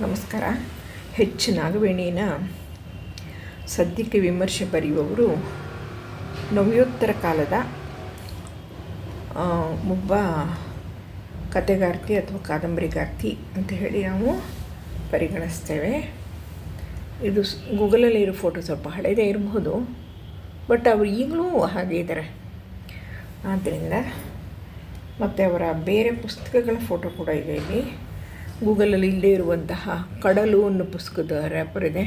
ನಮಸ್ಕಾರ. ಹೆಚ್ಚು ನಾಗವೇಣಿನ ಸದ್ಯಕ್ಕೆ ವಿಮರ್ಶೆ ಬರೆಯುವವರು ನವ್ಯೋತ್ತರ ಕಾಲದ ಒಬ್ಬ ಕತೆಗಾರ್ತಿ ಅಥವಾ ಕಾದಂಬರಿಗಾರ್ತಿ ಅಂತ ಹೇಳಿ ನಾವು ಪರಿಗಣಿಸ್ತೇವೆ. ಇದು ಗೂಗಲಲ್ಲಿ ಇರೋ ಫೋಟೋ ಸ್ವಲ್ಪ ಹಳೇದೇ ಇರಬಹುದು, ಬಟ್ ಅವರು ಈಗಲೂ ಹಾಗೆ ಇದ್ದಾರೆ. ಆದ್ದರಿಂದ ಮತ್ತು ಅವರ ಬೇರೆ ಪುಸ್ತಕಗಳ ಫೋಟೋ ಕೂಡ ಇದೆ ಇಲ್ಲಿ. ಗೂಗಲಲ್ಲಿ ಇಲ್ಲದೇ ಇರುವಂತಹ ಕಡಲು ಅನ್ನೋ ಪುಸ್ತಕದ ರ್ಯಾಪರ್ ಇದೆ.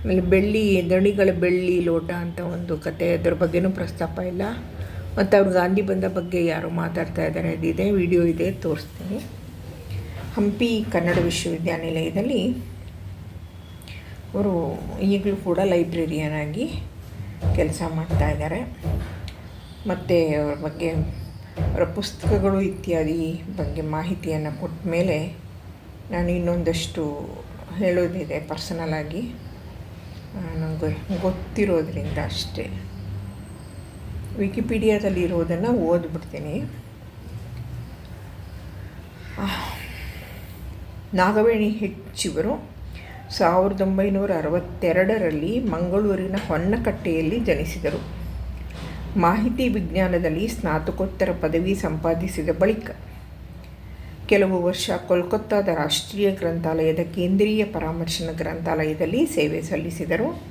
ಆಮೇಲೆ ಬೆಳ್ಳಿ, ದಣಿಗಳ ಬೆಳ್ಳಿ ಲೋಟ ಅಂತ ಒಂದು ಕತೆ ಅದರ ಬಗ್ಗೆನೂ ಪ್ರಸ್ತಾಪ ಇಲ್ಲ. ಮತ್ತು ಅವ್ರು ಗಾಂಧಿ ಬಂದ ಬಗ್ಗೆ ಯಾರು ಮಾತಾಡ್ತಾ ಇದ್ದಾರೆ, ಅದಿದೆ, ವಿಡಿಯೋ ಇದೆ, ತೋರಿಸ್ತೀನಿ. ಹಂಪಿ ಕನ್ನಡ ವಿಶ್ವವಿದ್ಯಾನಿಲಯದಲ್ಲಿ ಅವರು ಈಗಲೂ ಕೂಡ ಲೈಬ್ರರಿಯನ್ ಆಗಿ ಕೆಲಸ ಮಾಡ್ತಾ ಇದ್ದಾರೆ. ಮತ್ತು ಅವ್ರ ಬಗ್ಗೆ, ಅವರ ಪುಸ್ತಕಗಳು ಇತ್ಯಾದಿ ಬಗ್ಗೆ ಮಾಹಿತಿಯನ್ನು ಕೊಟ್ಟ ಮೇಲೆ ನಾನು ಇನ್ನೊಂದಷ್ಟು ಹೇಳೋದಿದೆ ಪರ್ಸನಲಾಗಿ ನನಗೆ ಗೊತ್ತಿರೋದ್ರಿಂದ ಅಷ್ಟೇ. ವಿಕಿಪೀಡಿಯಾದಲ್ಲಿ ಇರೋದನ್ನು ಓದ್ಬಿಡ್ತೀನಿ. ನಾಗವೇಣಿ ಹೆಚ್ಚಿವರು ಸಾವಿರದ ಒಂಬೈನೂರ ಅರವತ್ತೆರಡರಲ್ಲಿ ಮಂಗಳೂರಿನ ಹೊನ್ನಕಟ್ಟೆಯಲ್ಲಿ ಜನಿಸಿದರು. ಮಾಹಿತಿ ವಿಜ್ಞಾನದಲ್ಲಿ ಸ್ನಾತಕೋತ್ತರ ಪದವಿ ಸಂಪಾದಿಸಿದ ಬಳಿಕ ಕೆಲವು ವರ್ಷ ಕೋಲ್ಕತ್ತಾದ ರಾಷ್ಟ್ರೀಯ ಗ್ರಂಥಾಲಯದ ಕೇಂದ್ರೀಯ ಪರಾಮರ್ಶನ ಗ್ರಂಥಾಲಯದಲ್ಲಿ ಸೇವೆ ಸಲ್ಲಿಸಿದರು.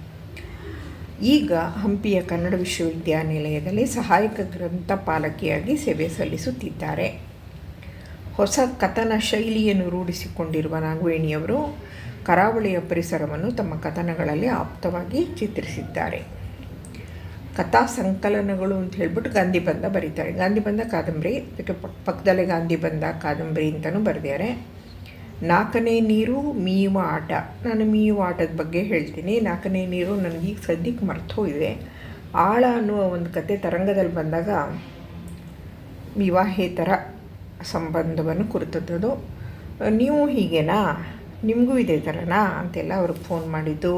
ಈಗ ಹಂಪಿಯ ಕನ್ನಡ ವಿಶ್ವವಿದ್ಯಾನಿಲಯದಲ್ಲಿ ಸಹಾಯಕ ಗ್ರಂಥಪಾಲಕಿಯಾಗಿ ಸೇವೆ ಸಲ್ಲಿಸುತ್ತಿದ್ದಾರೆ. ಹೊಸ ಕಥನ ಶೈಲಿಯನ್ನು ರೂಢಿಸಿಕೊಂಡಿರುವ ನಾಗವೇಣಿಯವರು ಕರಾವಳಿಯ ಪರಿಸರವನ್ನು ತಮ್ಮ ಕಥನಗಳಲ್ಲಿ ಆಪ್ತವಾಗಿ ಚಿತ್ರಿಸಿದ್ದಾರೆ. ಕಥಾ ಸಂಕಲನಗಳು ಅಂತ ಹೇಳ್ಬಿಟ್ಟು ಗಾಂಧಿ ಬಂದ ಬರೀತಾರೆ. ಗಾಂಧಿ ಬಂದ ಕಾದಂಬರಿ ಅದಕ್ಕೆ ಪಕ್, ಪಕ್ಕದಲ್ಲೇ ಗಾಂಧಿ ಬಂದ ಕಾದಂಬರಿ ಅಂತಲೂ ಬರೆದಿದ್ದಾರೆ. ನಾಲ್ಕನೇ ನೀರು ಮೀಯುವ ಆಟ. ನಾನು ಮೀಯುವ ಆಟದ ಬಗ್ಗೆ ಹೇಳ್ತೀನಿ. ನಾಲ್ಕನೇ ನೀರು ನನಗೀಗ ಸದ್ಯಕ್ಕೆ ಮರ್ತೋಗಿದೆ ಆಳ ಅನ್ನುವ ಒಂದು ಕತೆ ತರಂಗದಲ್ಲಿ ಬಂದಾಗ ವಿವಾಹೇತರ ಸಂಬಂಧವನ್ನು ಕುರಿತದ್ದು. ನೀವು ಹೀಗೇನಾ? ನಿಮಗೂ ಇದೇ ಥರನಾ? ಅಂತೆಲ್ಲ ಅವ್ರಿಗೆ ಫೋನ್ ಮಾಡಿದ್ದು.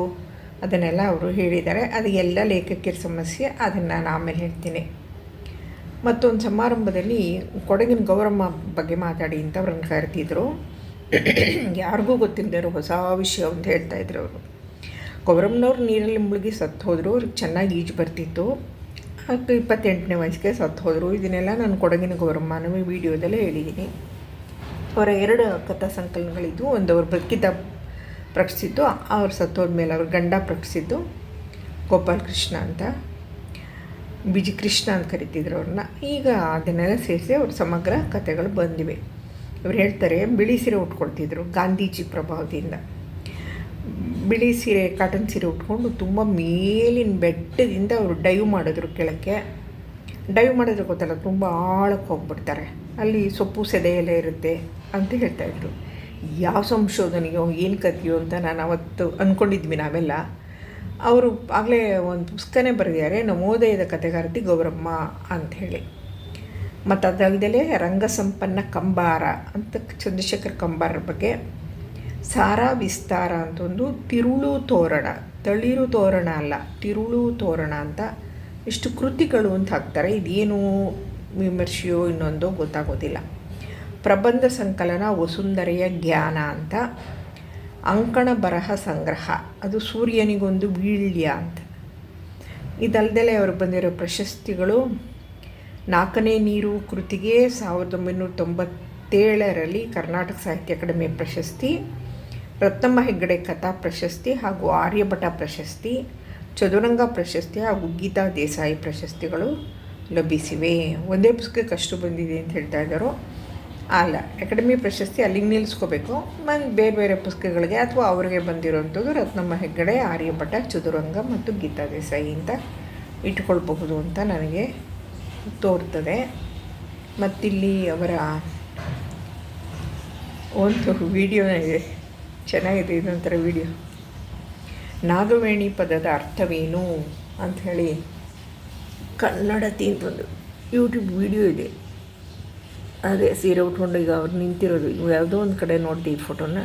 ಅದನ್ನೆಲ್ಲ ಅವರು ಹೇಳಿದ್ದಾರೆ. ಅದು ಎಲ್ಲ ಲೇಖಕಿಯರ ಸಮಸ್ಯೆ, ಅದನ್ನು ನಾನು ಆಮೇಲೆ ಹೇಳ್ತೀನಿ. ಮತ್ತೊಂದು ಸಮಾರಂಭದಲ್ಲಿ ಕೊಡಗಿನ ಗೌರಮ್ಮ ಬಗ್ಗೆ ಮಾತಾಡಿ ಅಂತ ಅವ್ರನ್ನ ಕರೆದಿದ್ದರು ಯಾರಿಗೂ ಗೊತ್ತಿಲ್ಲದೆ ಹೊಸ ವಿಷಯ ಅಂತ ಹೇಳ್ತಾ ಇದ್ರು ಅವರು. ಗೌರಮ್ಮನವ್ರು ನೀರಲ್ಲಿ ಮುಳುಗಿ ಸತ್ತು ಹೋದರು. ಅವ್ರಿಗೆ ಚೆನ್ನಾಗಿ ಈಜು ಬರ್ತಿತ್ತು. ಹತ್ತು ಇಪ್ಪತ್ತೆಂಟನೇ ವಯಸ್ಸಿಗೆ ಸತ್ತು ಹೋದರು. ಇದನ್ನೆಲ್ಲ ನಾನು ಕೊಡಗಿನ ಗೌರಮ್ಮನ ವಿಡಿಯೋದಲ್ಲೇ ಹೇಳಿದ್ದೀನಿ ಅವರ ಎರಡು ಕಥಾ ಸಂಕಲನಗಳಿದ್ದು ಒಂದು ಅವ್ರು ಬದುಕಿದ್ದ ಪ್ರಕಟಿಸಿದ್ದು, ಅವ್ರು ಸತ್ತೋದ್ಮೇಲೆ ಅವ್ರ ಗಂಡ ಪ್ರಕಟಿಸಿದ್ದು, ಗೋಪಾಲ್ ಕೃಷ್ಣ ಅಂತ. ಬಿಜಿ ಕೃಷ್ಣ ಅಂತ ಕರಿತಿದ್ರು ಅವ್ರನ್ನ. ಈಗ ಅದನ್ನೆಲ್ಲ ಸೇರಿಸಿ ಅವ್ರ ಸಮಗ್ರ ಕಥೆಗಳು ಬಂದಿವೆ. ಇವ್ರು ಹೇಳ್ತಾರೆ, ಬಿಳಿ ಸೀರೆ ಉಟ್ಕೊಳ್ತಿದ್ರು ಗಾಂಧೀಜಿ ಪ್ರಭಾವದಿಂದ. ಬಿಳಿ ಸೀರೆ ಕಾಟನ್ ಸೀರೆ ಉಟ್ಕೊಂಡು ತುಂಬ ಮೇಲಿನ ಬೆಟ್ಟದಿಂದ ಅವರು ಡೈವ್ ಮಾಡಿದ್ರು ಕೆಳಕ್ಕೆ. ಡೈವ್ ಮಾಡಿದ್ರೆ ಗೊತ್ತಲ್ಲ, ತುಂಬ ಆಳಕ್ಕೆ ಹೋಗ್ಬಿಡ್ತಾರೆ. ಅಲ್ಲಿ ಸೊಪ್ಪು ಸೆದೆ ಎಲ್ಲ ಇರುತ್ತೆ ಅಂತ ಹೇಳ್ತಾಯಿದ್ರು ಯಾವ ಸಂಶೋಧನೆಯೋ ಏನು ಕಥೆಯೋ ಅಂತ ನಾನು ಅವತ್ತು ಅಂದ್ಕೊಂಡಿದ್ವಿ ನಾವೆಲ್ಲ. ಅವರು ಆಗಲೇ ಒಂದು ಪುಸ್ತಕನೇ ಬರೆದಿದ್ದಾರೆ, ನವೋದಯದ ಕಥೆಗಾರತಿ ಗೌರಮ್ಮ ಅಂಥೇಳಿ ಮತ್ತು ಅದಲ್ಲದೆ ರಂಗಸಂಪನ್ನ ಕಂಬಾರ ಅಂತ ಚಂದ್ರಶೇಖರ್ ಕಂಬಾರರ ಬಗ್ಗೆ. ಸಾರಾ ವಿಸ್ತಾರ ಅಂತ ಒಂದು ತಿರುಳು ತೋರಣ, ತಳಿರು ತೋರಣ ಅಲ್ಲ, ತಿರುಳು ತೋರಣ ಅಂತ ಇಷ್ಟು ಕೃತಿಗಳು ಅಂತ ಹಾಕ್ತಾರೆ, ಇದೇನು ವಿಮರ್ಶೆಯೋ ಇನ್ನೊಂದೋ ಗೊತ್ತಾಗೋದಿಲ್ಲ. ಪ್ರಬಂಧ ಸಂಕಲನ ವಸುಂಧರೆಯ ಜ್ಞಾನ ಅಂತ. ಅಂಕಣ ಬರಹ ಸಂಗ್ರಹ. ಅದು ಸೂರ್ಯನಿಗೊಂದು ವೀಳ್ಯ ಅಂತ. ಇದಲ್ದಲೆ ಅವರು ಬಂದಿರೋ ಪ್ರಶಸ್ತಿಗಳು ನಾಲ್ಕನೇ ನೀರು ಕೃತಿಗೆ ಸಾವಿರದ ಒಂಬೈನೂರ ತೊಂಬತ್ತೇಳರಲ್ಲಿ ಕರ್ನಾಟಕ ಸಾಹಿತ್ಯ ಅಕಾಡೆಮಿ ಪ್ರಶಸ್ತಿ, ರತ್ನಮ್ಮ ಹೆಗ್ಗಡೆ ಕಥಾ ಪ್ರಶಸ್ತಿ ಹಾಗೂ ಆರ್ಯಭಟ ಪ್ರಶಸ್ತಿ, ಚದುರಂಗ ಪ್ರಶಸ್ತಿ ಹಾಗೂ ಗೀತಾ ದೇಸಾಯಿ ಪ್ರಶಸ್ತಿಗಳು ಲಭಿಸಿವೆ. ಒಂದೇ ಪುಸ್ತಕಕ್ಕೆ ಅಷ್ಟು ಬಂದಿದೆ ಅಂತ ಹೇಳ್ತಾ ಇದ್ದಾರೋ ಅಲ್ಲ ಅಕಾಡೆಮಿ ಪ್ರಶಸ್ತಿ ಅಲ್ಲಿಗೆ ನಿಲ್ಲಿಸ್ಕೋಬೇಕು. ಮನ್, ಬೇರೆ ಬೇರೆ ಪುಸ್ತಕಗಳಿಗೆ ಅಥವಾ ಅವರಿಗೆ ಬಂದಿರೋವಂಥದ್ದು ರತ್ನಮ್ಮ ಹೆಗ್ಗಡೆ ಆರ್ಯಭಟ ಚದುರಂಗ ಮತ್ತು ಗೀತಾ ದೇಸಾಯಿ ಅಂತ ಇಟ್ಕೊಳ್ಬಹುದು ಅಂತ ನನಗೆ ತೋರ್ತದೆ. ಮತ್ತಿಲ್ಲಿ ಅವರ ಒಂದು ವಿಡಿಯೋನ ಇದೆ. ಚೆನ್ನಾಗಿದೆ, ಇದೊಂಥರ ವಿಡಿಯೋ ನಾಗವೇಣಿ ಪದದ ಅರ್ಥವೇನು? ಅಂಥೇಳಿ ಕನ್ನಡತಿ ಅಂತ ಒಂದು ಯೂಟ್ಯೂಬ್ ವಿಡಿಯೋ ಇದೆ. ಅದೇ ಸೀರೆ ಉಟ್ಕೊಂಡು ಈಗ ಅವ್ರು ನಿಂತಿರೋದು. ಇವು ಯಾವುದೋ ಒಂದು ಕಡೆ ನೋಡಿದೆ ಈ ಫೋಟೋನ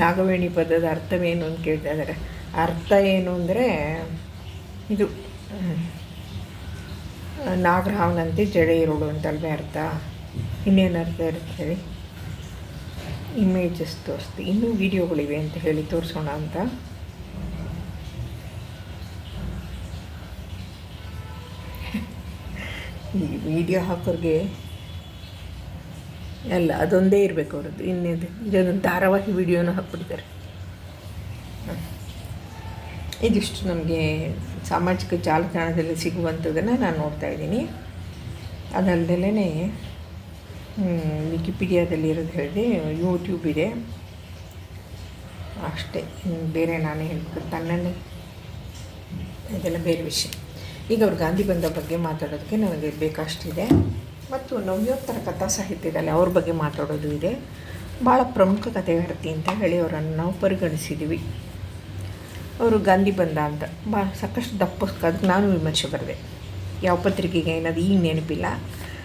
ನಾಗವೇಣಿ ಪದದ ಅರ್ಥವೇನು ಅಂತ ಕೇಳ್ತಾ ಇದ್ದಾರೆ. ಅರ್ಥ ಏನು ಅಂದರೆ ಇದು. ನಾಗರಾವನಂತೆ ಜಡೆ ಇರೋಳು ಅಂತಲ್ವೇ ಅರ್ಥ? ಇನ್ನೇನು ಅರ್ಥ ಇರುತ್ತೆ ಇಮೇಜಸ್ ತೋರಿಸ್ತೀವಿ. ಇನ್ನೂ ವೀಡಿಯೋಗಳಿವೆ ಅಂತ ಹೇಳಿ ತೋರಿಸೋಣ ಅಂತ. ಈ ವಿಡಿಯೋ ಹಾಕೋರಿಗೆ ಅಲ್ಲ ಅದೊಂದೇ ಇರಬೇಕು ಅವ್ರದ್ದು. ಇನ್ನೇದು ಇದೊಂದು ಧಾರಾವಾಹಿ ವಿಡಿಯೋನ ಹಾಕ್ಬಿಡ್ತಾರೆ. ಇದಿಷ್ಟು ನಮಗೆ ಸಾಮಾಜಿಕ ಜಾಲತಾಣದಲ್ಲಿ ಸಿಗುವಂಥದ್ದನ್ನು ನಾನು ನೋಡ್ತಾ ಇದ್ದೀನಿ. ಅದಲ್ಲದೇ ವಿಕಿಪೀಡಿಯಾದಲ್ಲಿ ಇರೋದು ಹೇಳಿದೆ ಯೂಟ್ಯೂಬ್ ಇದೆ. ಅಷ್ಟೇ. ಬೇರೆ ನಾನು ಹೇಳ್ಬೇಕು ತನ್ನೇ ಇದೆಲ್ಲ ಬೇರೆ ವಿಷಯ. ಈಗ ಅವ್ರು ಗಾಂಧಿ ಬಂದ ಬಗ್ಗೆ ಮಾತಾಡೋದಕ್ಕೆ ನನಗೆ ಬೇಕಷ್ಟಿದೆ. ಮತ್ತು ನವ್ಯೋತ್ತರ ಕಥಾ ಸಾಹಿತ್ಯದಲ್ಲಿ ಅವ್ರ ಬಗ್ಗೆ ಮಾತಾಡೋದು ಇದೆ. ಭಾಳ ಪ್ರಮುಖ ಕಥೆಗಾರ್ತಿ ಅಂತ ಹೇಳಿ ಅವರನ್ನು ನಾವು ಪರಿಗಣಿಸಿದ್ವಿ ಅವರು ಗಾಂಧಿ ಬಂದ ಅಂತ ಭಾಳ ಸಾಕಷ್ಟು ದಪ್ಪ ನಾನು ವಿಮರ್ಶೆ ಬರೆದೆ. ಯಾವ ಪತ್ರಿಕೆಗೆ ಏನದು ಈಗ ನೆನಪಿಲ್ಲ.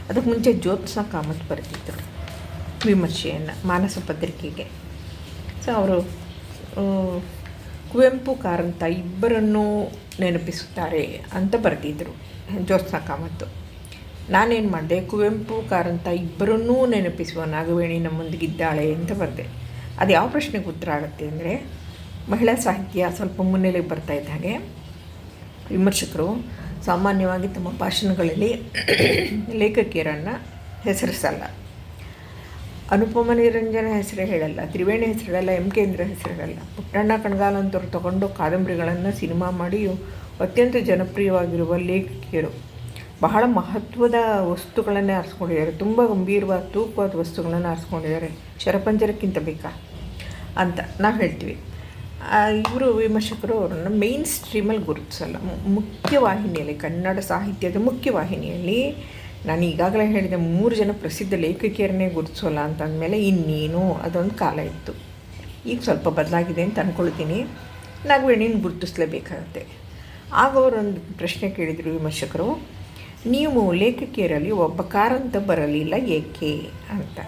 ಅದಕ್ಕೆ ಮುಂಚೆ ಜ್ಯೋತ್ಸ್ನ ಕಾಮತ್ ಬರೆದಿದ್ದರು ವಿಮರ್ಶೆಯನ್ನು, ಮಾನಸ ಪತ್ರಿಕೆಗೆ. ಸೊ ಅವರು ಕುವೆಂಪು ಕಾರಂತ ಇಬ್ಬರನ್ನೂ ನೆನಪಿಸುತ್ತಾರೆ ಅಂತ ಬರೆದಿದ್ದರು ಜ್ಯೋತ್ಸ್ನಾ ಕಾಮತ್ತು ನಾನೇನು ಮಾಡಿದೆ? ಕುವೆಂಪು, ಕಾರಂತ ಇಬ್ಬರನ್ನೂ ನೆನಪಿಸುವ ನಾಗವೇಣಿ ನಮ್ಮೊಂದಿಗಿದ್ದಾಳೆ ಅಂತ ಬರೆದೆ. ಅದು ಯಾವ ಪ್ರಶ್ನೆಗೆ ಉತ್ತರ ಆಗುತ್ತೆ ಅಂದರೆ, ಮಹಿಳಾ ಸಾಹಿತ್ಯ ಸ್ವಲ್ಪ ಮುನ್ನೆಲೆಗೆ ಬರ್ತಾ ಇದ್ದ ಹಾಗೆ ವಿಮರ್ಶಕರು ಸಾಮಾನ್ಯವಾಗಿ ತಮ್ಮ ಭಾಷಣಗಳಲ್ಲಿ ಲೇಖಕಿಯರನ್ನು ಹೆಸರಿಸಲ್ಲ. ಅನುಪಮ ನಿರಂಜನ ಹೆಸರು ಹೇಳಲ್ಲ, ತ್ರಿವೇಣಿ ಹೆಸರು ಹೇಳಲ್ಲ ಎಂ ಕೇಂದ್ರ ಹೆಸರು ಹೇಳಲ್ಲ ಪುಟ್ಟಣ್ಣ ಕಣಗಾಲಂತವ್ರು ತಗೊಂಡು ಕಾದಂಬರಿಗಳನ್ನು ಸಿನಿಮಾ ಮಾಡಿಯೂ ಅತ್ಯಂತ ಜನಪ್ರಿಯವಾಗಿರುವ ಲೇಖಕಿಯರು. ಬಹಳ ಮಹತ್ವದ ವಸ್ತುಗಳನ್ನೇ ಆರಿಸ್ಕೊಂಡಿದ್ದಾರೆ. ತುಂಬ ಗಂಭೀರವಾದ, ತೂಕವಾದ ವಸ್ತುಗಳನ್ನು ಆರಿಸ್ಕೊಂಡಿದ್ದಾರೆ. ಶರಪಂಜರಕ್ಕಿಂತ ಬೇಕಾ? ಅಂತ ನಾವು ಹೇಳ್ತೀವಿ. ಇವರು ವಿಮರ್ಶಕರು ಅವರನ್ನು ಮೇನ್ ಸ್ಟ್ರೀಮಲ್ಲಿ ಗುರುತಿಸಲ್ಲ. ಮುಖ್ಯವಾಹಿನಿಯಲ್ಲಿ, ಕನ್ನಡ ಸಾಹಿತ್ಯದ ಮುಖ್ಯವಾಹಿನಿಯಲ್ಲಿ ನಾನು ಈಗಾಗಲೇ ಹೇಳಿದೆ ಮೂರು ಜನ ಪ್ರಸಿದ್ಧ ಲೇಖಕಿಯರನ್ನೇ ಗುರುತಿಸೋಲ್ಲ ಅಂತ ಅಂದಮೇಲೆ ಇನ್ನೇನು ಅದೊಂದು ಕಾಲ ಇತ್ತು. ಈಗ ಸ್ವಲ್ಪ ಬದಲಾಗಿದೆ ಅಂತ ಅಂದ್ಕೊಳ್ತೀನಿ ನಾಗವೇಣಿನ ಗುರುತಿಸಲೇಬೇಕಾಗತ್ತೆ. ಆಗ ಅವರೊಂದು ಪ್ರಶ್ನೆ ಕೇಳಿದರು ವಿಮರ್ಶಕರು, ನೀವು ಲೇಖಕಿಯರಲ್ಲಿ ಒಬ್ಬ ಕಾರಂತ ಬರಲಿಲ್ಲ ಏಕೆ? ಅಂತ.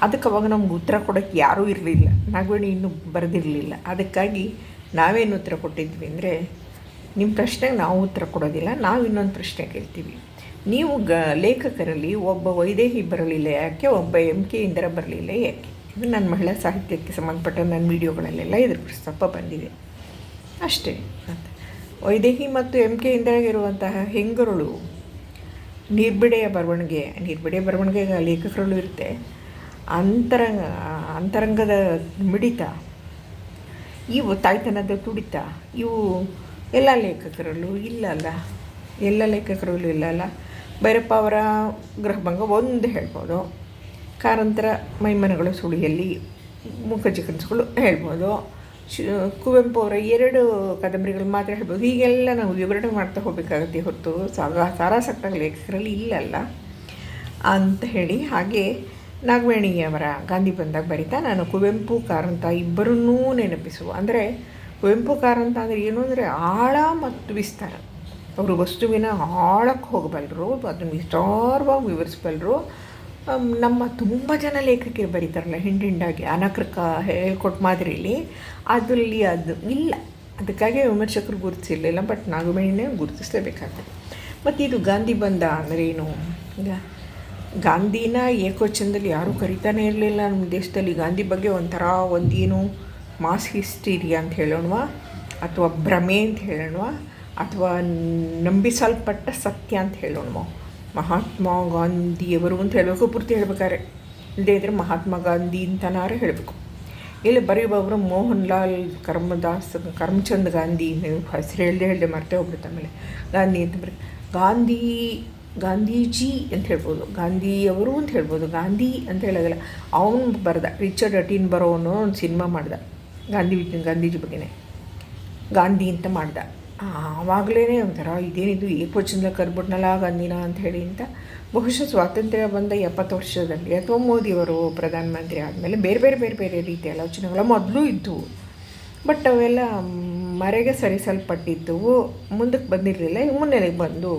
ಅದಕ್ಕೆ ಅವಾಗ ನಮ್ಗೆ ಉತ್ತರ ಕೊಡೋಕ್ಕೆ ಯಾರೂ ಇರಲಿಲ್ಲ. ನಾಗವೇಣಿ ಇನ್ನೂ ಬರೆದಿರಲಿಲ್ಲ. ಅದಕ್ಕಾಗಿ ನಾವೇನು ಉತ್ತರ ಕೊಟ್ಟಿದ್ವಿ ಅಂದರೆ, ನಿಮ್ಮ ಪ್ರಶ್ನೆಗೆ ನಾವು ಉತ್ತರ ಕೊಡೋದಿಲ್ಲ ನಾವು ಇನ್ನೊಂದು ಪ್ರಶ್ನೆ ಕೇಳ್ತೀವಿ. ನೀವು ಗ ಲೇಖಕರಲ್ಲಿ ಒಬ್ಬ ವೈದೇಹಿ ಬರಲಿಲ್ಲ ಯಾಕೆ, ಒಬ್ಬ ಎಂ ಕೆ ಇಂದಿರ ಬರಲಿಲ್ಲ ಯಾಕೆ? ಇದು ನನ್ನ ಮಹಿಳಾ ಸಾಹಿತ್ಯಕ್ಕೆ ಸಂಬಂಧಪಟ್ಟ ನನ್ನ ವಿಡಿಯೋಗಳಲ್ಲೆಲ್ಲ ಇದ್ರ ಪ್ರಸ್ತಾಪ ಬಂದಿದೆ. ಅಷ್ಟೇ ವೈದೇಹಿ ಮತ್ತು ಎಂ ಕೆ ಇಂದಿರಾಗಿರುವಂತಹ ಹೆಂಗರುಳು, ನಿರ್ಬಿಡೆಯ ಬರವಣಿಗೆ ನಿರ್ಬಿಡೆಯ ಬರವಣಿಗೆ ಲೇಖಕರಲ್ಲೂ ಇರುತ್ತೆ. ಅಂತರಂಗ ಅಂತರಂಗದ ಮಿಡಿತ, ಇವು ತಾಯ್ತನದ ತುಡಿತ, ಇವು ಎಲ್ಲ ಲೇಖಕರಲ್ಲೂ ಇಲ್ಲಲ್ಲ ಎಲ್ಲ ಲೇಖಕರಲ್ಲೂ ಇಲ್ಲಲ್ಲ ಭೈರಪ್ಪ ಅವರ ಗೃಹಭಂಗ ಒಂದು ಹೇಳ್ಬೋದು. ಕಾರಂತರ ಮೈಮನಗಳು ಸುಳಿಯಲ್ಲಿ ಮುಖ ಕನಸುಗಳು ಹೇಳ್ಬೋದು. ಕುವೆಂಪು ಅವರ ಎರಡು ಕಾದಂಬರಿಗಳು ಮಾತ್ರ ಹೇಳ್ಬೋದು. ಹೀಗೆಲ್ಲ ನಾವು ವಿವರಣೆ ಮಾಡ್ತಾ ಹೋಗಬೇಕಾಗತ್ತೆ ಹೊರತು ಸಾಗ ಸಾರಾಸಕ್ತ ಲೇಖಕರಲ್ಲಿ ಇಲ್ಲಲ್ಲ ಅಂತ ಹೇಳಿ. ಹಾಗೆ ನಾಗವೇಣಿಯವರ ಗಾಂಧಿ ಬಂದಾಗ ಬರಿತಾ ನಾನು ಕುವೆಂಪು, ಕಾರಂತ ಇಬ್ಬರನ್ನೂ ನೆನಪಿಸುವ. ಅಂದರೆ ಕುವೆಂಪು, ಕಾರಂತ ಅಂದರೆ ಏನು ಅಂದರೆ ಆಳ ಮತ್ತು ವಿಸ್ತಾರ. ಅವರು ವಸ್ತುವಿನ ಆಳಕ್ಕೆ ಹೋಗಬಲ್ಲರು ಅದನ್ನು ವಿಸ್ತಾರವಾಗಿ ವಿವರಿಸಬಲ್ಲರು ನಮ್ಮ ತುಂಬ ಜನ ಲೇಖಕರು ಬರೀತಾರಲ್ಲ, ಹಿಂಡಿಂಡಾಗಿ ಅನಕೃಕ ಹೇಳ್ಕೊಟ್ಟ ಮಾದರಿಲಿ. ಅದರಲ್ಲಿ ಅದು ಇಲ್ಲ. ಅದಕ್ಕಾಗಿ ವಿಮರ್ಶಕರು ಗುರುತಿಸಿರಲಿಲ್ಲ, ಬಟ್ ನಾಗಮಣಿನೇ ಗುರುತಿಸಲೇಬೇಕಾಗ್ತದೆ. ಮತ್ತು ಇದು ಗಾಂಧಿ ಬಂದ ಅಂದರೆ ಏನು? ಗಾಂಧಿನ ಏಕವಚನದಲ್ಲಿ ಯಾರೂ ಕರಿತಾನೆ ಇರಲಿಲ್ಲ. ನಮ್ಮ ದೇಶದಲ್ಲಿ ಗಾಂಧಿ ಬಗ್ಗೆ ಒಂಥರ ಒಂದೇನು ಮಾಸ್ ಹಿಸ್ಟೀರಿಯಾ ಅಂತ ಹೇಳೋಣವಾ? ಅಥವಾ ಭ್ರಮೆ ಅಂತ ಹೇಳೋಣವಾ? ಅಥವಾ ನಂಬಿಸಲ್ಪಟ್ಟ ಸತ್ಯ ಅಂತ ಹೇಳೋಣವಾ ಮಹಾತ್ಮ ಗಾಂಧಿಯವರು ಅಂತ ಹೇಳಬೇಕು, ಪೂರ್ತಿ ಹೇಳ್ಬೇಕಾದ್ರೆ. ಇಲ್ಲದೇ ಇದ್ದರೆ ಮಹಾತ್ಮ ಗಾಂಧಿ ಅಂತನಾರು ಹೇಳಬೇಕು. ಇಲ್ಲಿ ಬರೆಯುವವರು ಮೋಹನ್ ಲಾಲ್ ಕರ್ಮದಾಸ್, ಕರ್ಮಚಂದ್ ಗಾಂಧಿ ಹೆಸರು ಹೇಳ್ದೆ ಹೇಳ್ದೆ ಮರ್ತೇ ಹೋಗ್ಬಿಡುತ್ತೆ ಆಮೇಲೆ. ಗಾಂಧಿ ಅಂತ ಬರೀ ಗಾಂಧಿ, ಗಾಂಧೀಜಿ ಅಂತ ಹೇಳ್ಬೋದು. ಗಾಂಧಿಯವರು ಅಂತ ಹೇಳ್ಬೋದು. ಗಾಂಧಿ ಅಂತ ಹೇಳೋದಿಲ್ಲ. ಅವನು ಬರೆದ, ರಿಚರ್ಡ್ ಅಟೀನ್ ಬರೋನು ಒಂದು ಸಿನಿಮಾ ಮಾಡ್ದ. ಗಾಂಧಿ ಗಾಂಧೀಜಿ ಬಗ್ಗೆನೇ. ಗಾಂಧಿ ಅಂತ ಮಾಡ್ದ. ಆವಾಗಲೇ ಒಂಥರ ಇದೇನಿದು ಏಕವಚನದ ಕರ್ಬಿಟ್ನಲ್ಲ ಗಾಂಧಿನ ಅಂತ ಹೇಳಿ ಅಂತ ಬಹುಶಃ ಸ್ವಾತಂತ್ರ್ಯ ಬಂದ ಎಪ್ಪತ್ತು ವರ್ಷದಲ್ಲಿ ಅಥವಾ ಮೋದಿಯವರು ಪ್ರಧಾನಮಂತ್ರಿ ಆದಮೇಲೆ ಬೇರೆ ಬೇರೆ ಬೇರೆ ಬೇರೆ ರೀತಿಯ ಆಲೋಚನೆಗಳು ಮೊದಲು ಇದ್ದವು ಬಟ್ ಅವೆಲ್ಲ ಮರೆಗೆ ಸರಿಸಲ್ಪಟ್ಟಿದ್ದವು, ಮುಂದಕ್ಕೆ ಬಂದಿರಲಿಲ್ಲ ಮುನ್ನೆಲೆಗೆ ಬಂದು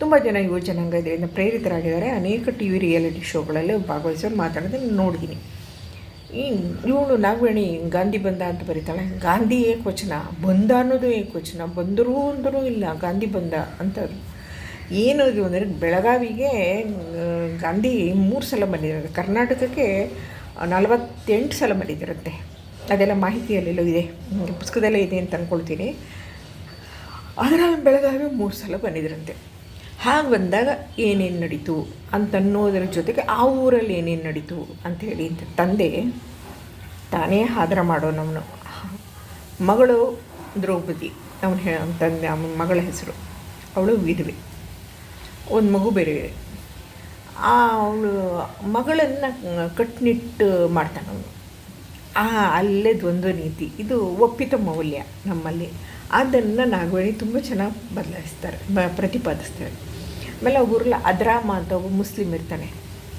ತುಂಬ ಜನ ಯುವ ಜನಾಂಗ ಇದರಿಂದ ಪ್ರೇರಿತರಾಗಿದ್ದಾರೆ. ಅನೇಕ ಟಿ ವಿ ರಿಯಾಲಿಟಿ ಶೋಗಳಲ್ಲಿ ಭಾಗವಹಿಸೋರು ಮಾತಾಡೋದನ್ನು ನೋಡಿದ್ದೀನಿ ಇವಳು ನಾಗವೇಣಿ ಗಾಂಧಿ ಬಂದ ಅಂತ ಬರೀತಾಳೆ. ಗಾಂಧಿ ಏಕವಚನ ಬಂದ ಅನ್ನೋದು ಏಕವಚನ ಬಂದರೂ ಅಂದರೂ ಇಲ್ಲ, ಗಾಂಧಿ ಬಂದ ಅಂತ ಏನು ಇದು ಅಂದರೆ, ಬೆಳಗಾವಿಗೆ ಗಾಂಧಿ ಮೂರು ಸಲ ಬಂದಿದ್ದಾರೆ. ಕರ್ನಾಟಕಕ್ಕೆ ನಲವತ್ತೆಂಟು ಸಲ ಬಂದಿದ್ದಿರುತ್ತೆ ಅದೆಲ್ಲ ಮಾಹಿತಿಯಲ್ಲೆಲ್ಲೋ ಇದೆ. ಪುಸ್ತಕದಲ್ಲೇ ಇದೆ ಅಂತ ಅಂದ್ಕೊಳ್ತೀನಿ ಅದರಲ್ಲಿ ಬೆಳಗಾವಿ ಮೂರು ಸಲ ಬಂದಿದ್ರಂತೆ ಹಾಗೆ ಬಂದಾಗ ಏನೇನು ನಡೀತು ಅಂತ ಅನ್ನೋದ್ರ ಜೊತೆಗೆ ಆ ಊರಲ್ಲಿ ಏನೇನು ನಡೀತು ಅಂತ ಹೇಳಿ ತಂದೆ ತಾನೇ ಆದರ ಮಾಡೋನವನು. ಮಗಳು ದ್ರೌಪದಿ, ಅವನ ಹೇಳ ತಂದೆ ಅವನ ಮಗಳ ಹೆಸರು. ಅವಳು ವಿಧವೆ. ಒಂದು ಮಗು ಬೇರೆ ಇದೆ ಆ ಅವಳು ಮಗಳನ್ನು ಕಟ್ಟುನಿಟ್ಟು ಮಾಡ್ತಾನವನು. ಆ ಅಲ್ಲೇ ದ್ವಂದ್ವ ನೀತಿ. ಇದು ಒಪ್ಪಿತ ಮೌಲ್ಯ ನಮ್ಮಲ್ಲಿ. ಅದನ್ನು ನಾಗವೇಣಿ ತುಂಬ ಚೆನ್ನಾಗಿ ಬದಲಾಯಿಸ್ತಾರೆ ಬ ಪ್ರತಿಪಾದಿಸ್ತಾರೆ. ಆಮೇಲೆ ಊರ್ಲ ಅದ್ರಾಮ ಅಂತ ಒಬ್ಬ ಮುಸ್ಲಿಮ್ ಇರ್ತಾನೆ.